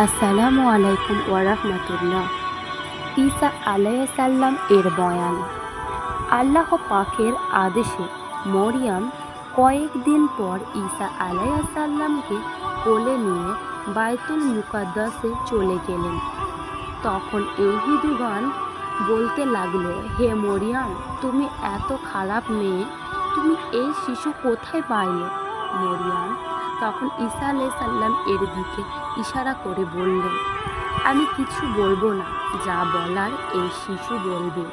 আসসালামু আলাইকুম ওরহমতুল্লাহ ঈসা আলাইসাল্লাম এর বয়ান। আল্লাহ পাকের আদেশে মরিয়াম কয়েকদিন পর ঈসা আলাইসাল্লামকে কোলে নিয়ে বায়তুল মুকাদ্দাসে চলে গেলেন। তখন ইহুদিগণ বলতে লাগল, হে মরিয়াম, তুমি এত খারাপ মেয়ে, তুমি এই শিশু কোথায় পাইলে? মরিয়াম তখন ঈসা আলাইসাল্লাম এর দিকে ইশারা করে বললেন, আমি কিছু বলব না, যা বলার এই শিশু বলবে।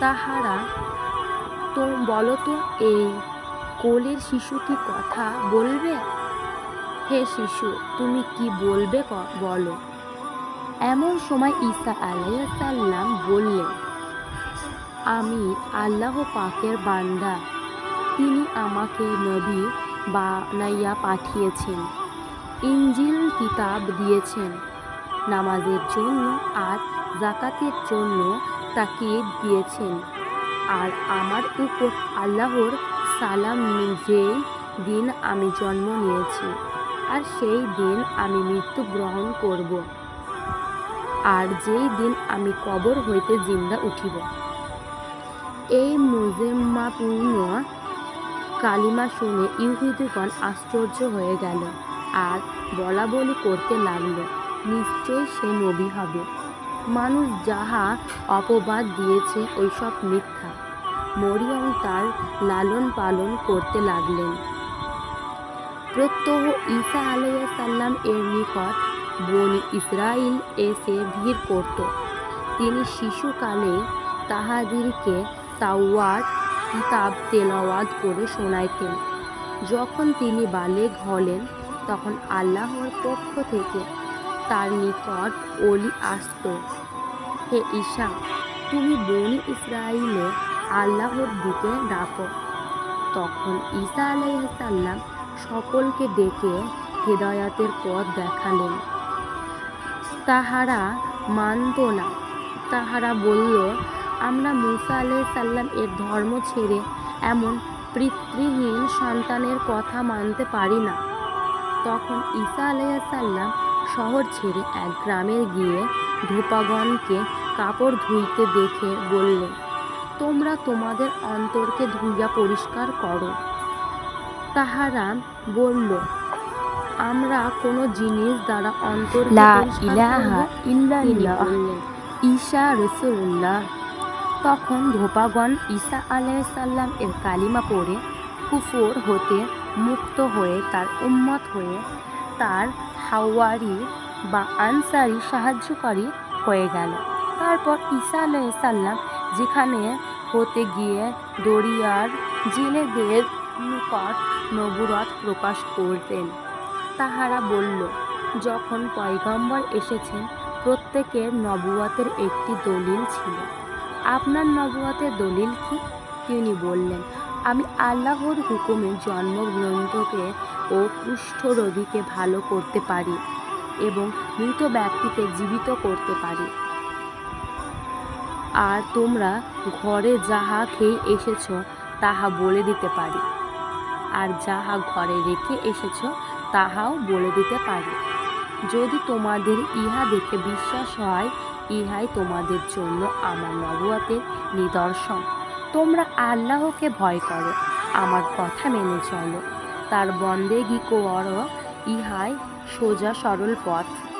তাহারা তো বলো তো, এই কোলের শিশু কি কথা বলবে? হে শিশু, তুমি কি বলবে বলো। এমন সময় ঈসা আলাইসাল্লাম বললেন, আমি আল্লাহ পাকের বান্দা। তিনি আমাকে নবী বানাইয়া পাঠিয়েছেন। ইঞ্জিল কিতাব দিয়েছেন। নামাজের জন্য আর জাকাতের জন্য তাকিদ দিয়েছেন। আর আমার উপর আল্লাহর সালাম যেই দিন আমি জন্ম নিয়েছি আর সেই দিন আমি মৃত্যু গ্রহণ করব। আর যেই দিন আমি কবর হইতে জিন্দা উঠিব। এই মুজেম্মাপূর্ণ কালিমা শুনে ইহুদিগণ আশ্চর্য হয়ে গেল আর বলা বলি করতে লাগল নিশ্চয় সে নবী হবে। মানুষ যাহা অপবাদ দিয়েছে ওইসব মিথ্যা। মরিয়ম তার লালন পালন করতে লাগলেন। প্রত্যহ ঈসা আলাইসাল্লাম এর নিকট বনি ইসরাইল এসে ভিড় করত। তিনি শিশুকালে তাহাদিরকে তাওয়াত কিতাব তেলাওয়াত করে শোনাইতেন। যখন তিনি বালেগ হলেন, তখন আল্লাহর পক্ষ থেকে তার নিকট অলি আসত। হে ঈশা, তুমি বনি ইসরাইলে আল্লাহর দিকে ডাকো। তখন ঈসা আলাইসাল্লাম সকলকে ডেকে হেদায়াতের পথ দেখালেন। তাহারা মানত না। তাহারা বলল আমরা মুসা আলাইসাল্লাম এর ধর্ম ছেড়ে এমন পিতৃহীন সন্তানের কথা মানতে পারি না। তখন ঈসা আলাইসাল্লাম শহর ছেড়ে এক গ্রামে গিয়ে ধূপাগণকে কাপড় ধুইতে দেখে বললেন তোমরা তোমাদের অন্তরকে ধুইয়া পরিষ্কার করো। তাহারা বলল আমরা কোনো জিনিস দ্বারা অন্তর লা ইলাহা বললেন ঈশা রসুল্লাহ। তখন ধোপাগণ ঈসা আলাইসাল্লাম এর কালিমা পড়ে কুফর হতে মুক্ত হয়ে তার উম্মত হয়ে তার হাওয়ারি বা আনসারি সাহায্যকারী হয়ে গেল। তারপর ঈসা আলাইসাল্লাম যেখানে হতে গিয়ে দরিয়ার জেলেদের নিকট নবুরত প্রকাশ করতেন। তাহারা বলল, যখন পয়গম্বর এসেছেন, প্রত্যেকের নবুয়াতের একটি দলিল ছিল। আপনার নবুয়াতের দলিল কি? তিনি বললেন, আমি আল্লাহর হুকুমে জন্মগ্রন্থকে ও কুষ্ঠরোগীকে ভালো করতে পারি এবং মৃত ব্যক্তিকে জীবিত করতে পারি। আর তোমরা ঘরে যাহা খেয়ে এসেছ, তাহা বলে দিতে পারি। আর যাহা ঘরে রেখে এসেছ, তাহাও বলে দিতে পারি। যদি তোমাদের ইহা দেখে বিশ্বাস হয় ইহাই তোমাদের জন্য আমার নবুয়াতের নিদর্শন। তোমরা আল্লাহকে ভয় করো, আমার কথা মেনে চলো। তার বন্দেগি করো, ইহাই সোজা সরল পথ।